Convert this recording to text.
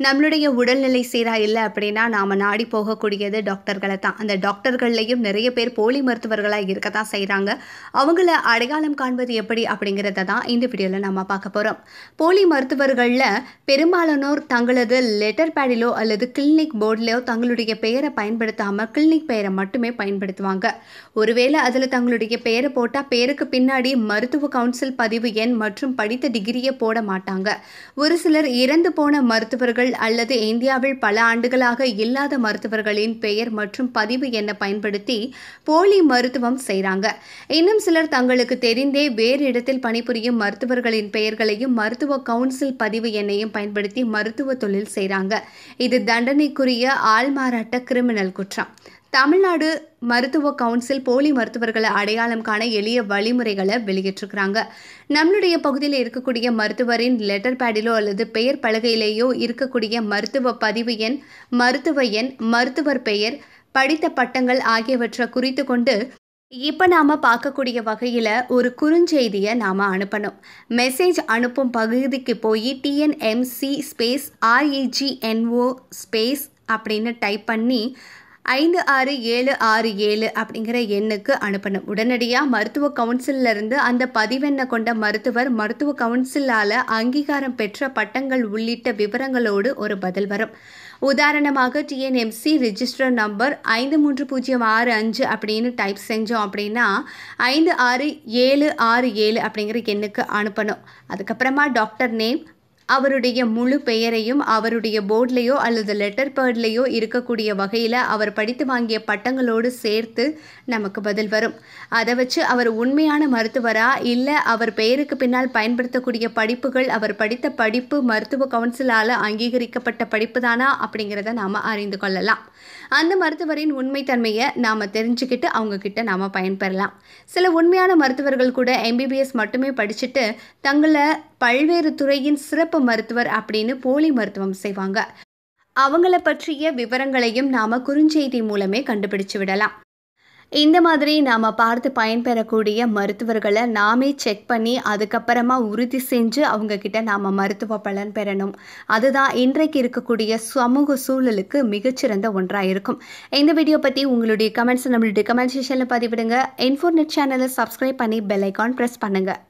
நம்மளுடைய உடல்நிலை சீராக இல்லை அப்படின்னா நாம் நாடி போகக்கூடியது டாக்டர்களை தான் அந்த டாக்டர்கள்லையும் நிறைய பேர் போலி மருத்துவர்களாக இருக்க தான் செய்கிறாங்க அவங்கள அடையாளம் காண்பது எப்படி அப்படிங்கிறத தான் இந்த வீடியோவில் நம்ம பார்க்க போகிறோம் போலி மருத்துவர்களில் பெரும்பாலானோர் தங்களது லெட்டர் பேடிலோ அல்லது கிளினிக் போர்டிலோ தங்களுடைய பெயரை பயன்படுத்தாமல் கிளினிக் பெயரை மட்டுமே பயன்படுத்துவாங்க. ஒருவேளை அதில் தங்களுடைய பெயரை போட்டால் பேருக்கு பின்னாடி மருத்துவ கவுன்சில் பதிவு எண் மற்றும் படித்த டிகிரியை போட மாட்டாங்க. ஒரு சிலர் இறந்து போன மருத்துவர்கள் அல்லது இந்தியாவில் பல ஆண்டுகளாக இல்லாத மருத்துவர்களின் பெயர் மற்றும் பதிவு எண்ணை பயன்படுத்தி போலி மருத்துவம் செய்கிறாங்க இன்னும் சிலர் தங்களுக்கு தெரிந்தே வேறு இடத்தில் பணிபுரியும் மருத்துவர்களின் பெயர்களையும் மருத்துவ கவுன்சில் பதிவு எண்ணையும் பயன்படுத்தி மருத்துவ தொழில் செய்கிறாங்க இது தண்டனைக்குரிய ஆள்மாறாட்ட கிரிமினல் குற்றம். தமிழ்நாடு மருத்துவ கவுன்சில் போலி மருத்துவர்களை அடையாளம் காண எளிய வழிமுறைகளை வெளியிட்டிருக்கிறாங்க. நம்மளுடைய பகுதியில் இருக்கக்கூடிய மருத்துவரின் லெட்டர் பேடிலோ அல்லது பெயர் பலகையிலேயோ இருக்கக்கூடிய மருத்துவ பதிவு எண் மருத்துவ எண் மருத்துவர் பெயர் படித்த பட்டங்கள் ஆகியவற்றை குறித்து கொண்டு இப்போ நாம் பார்க்கக்கூடிய வகையில் ஒரு குறுஞ்செய்தியை நாம் அனுப்பணும். மெசேஜ் அனுப்பும் பகுதிக்கு போய் டிஎன்எம்சி ஸ்பேஸ் ஆர்இஜிஎன்ஓ ஸ்பேஸ் அப்படின்னு டைப் பண்ணி ஐந்து ஆறு ஏழு ஆறு ஏழு அப்படிங்கிற எண்ணுக்கு அனுப்பணும். உடனடியாக மருத்துவ கவுன்சிலிருந்து அந்த பதிவெண்ணை கொண்ட மருத்துவர் மருத்துவ கவுன்சிலால் அங்கீகாரம் பெற்ற பட்டங்கள் உள்ளிட்ட விவரங்களோடு ஒரு பதில் வரும். உதாரணமாக டிஎன்எம்சி ரிஜிஸ்டர் நம்பர் ஐந்து மூன்று பூஜ்ஜியம் ஆறு அஞ்சு அப்படின்னு டைப் செஞ்சோம் அப்படின்னா ஐந்து ஆறு ஏழு ஆறு ஏழு அப்படிங்கிற எண்ணுக்கு அனுப்பணும். அதுக்கப்புறமா டாக்டர் நேம் அவருடைய முழு பெயரையும் அவருடைய போர்ட்லேயோ அல்லது லெட்டர் பேர்ட்லேயோ இருக்கக்கூடிய வகையில் அவர் படித்து வாங்கிய பட்டங்களோடு சேர்த்து நமக்கு பதில் வரும். அதை வச்சு அவர் உண்மையான மருத்துவரா? இல்லை அவர் பெயருக்கு பின்னால் பயன்படுத்தக்கூடிய படிப்புகள் அவர் படித்த படிப்பு மருத்துவ கவுன்சிலால் அங்கீகரிக்கப்பட்ட படிப்பு தானா அப்படிங்கிறத நாம் அறிந்து கொள்ளலாம். அந்த மருத்துவரின் உண்மைத்தன்மையை நாம் தெரிஞ்சுக்கிட்டு அவங்கக்கிட்ட நாம் பயன்பெறலாம். சில உண்மையான மருத்துவர்கள் கூட எம்பிபிஎஸ் மட்டுமே படிச்சுட்டு தங்களை பல்வேறு துறையின் சிறப்பு மருத்துவர் அப்படின்னு போலி மருத்துவம் செய்வாங்க. அவங்கள பற்றிய விவரங்களையும் நாம் குறுஞ்செய்தி மூலமே கண்டுபிடிச்சு விடலாம். இந்த மாதிரி நாம் பார்த்து பயன்பெறக்கூடிய மருத்துவர்களை நாமே செக் பண்ணி அதுக்கப்புறமா உறுதி செஞ்சு அவங்கக்கிட்ட நாம் மருத்துவ பலன் பெறணும். அதுதான் இன்றைக்கு இருக்கக்கூடிய சமூக சூழலுக்கு மிகச்சிறந்த ஒன்றாக இருக்கும். இந்த வீடியோ பற்றி உங்களுடைய கமெண்ட்ஸ் நம்மளுடைய கமெண்ட் செஷனில் பதிவிடுங்க. இன்ஃபோர்நெட் சேனலை சப்ஸ்கிரைப் பண்ணி பெல் ஐக்கான் ப்ரெஸ் பண்ணுங்கள்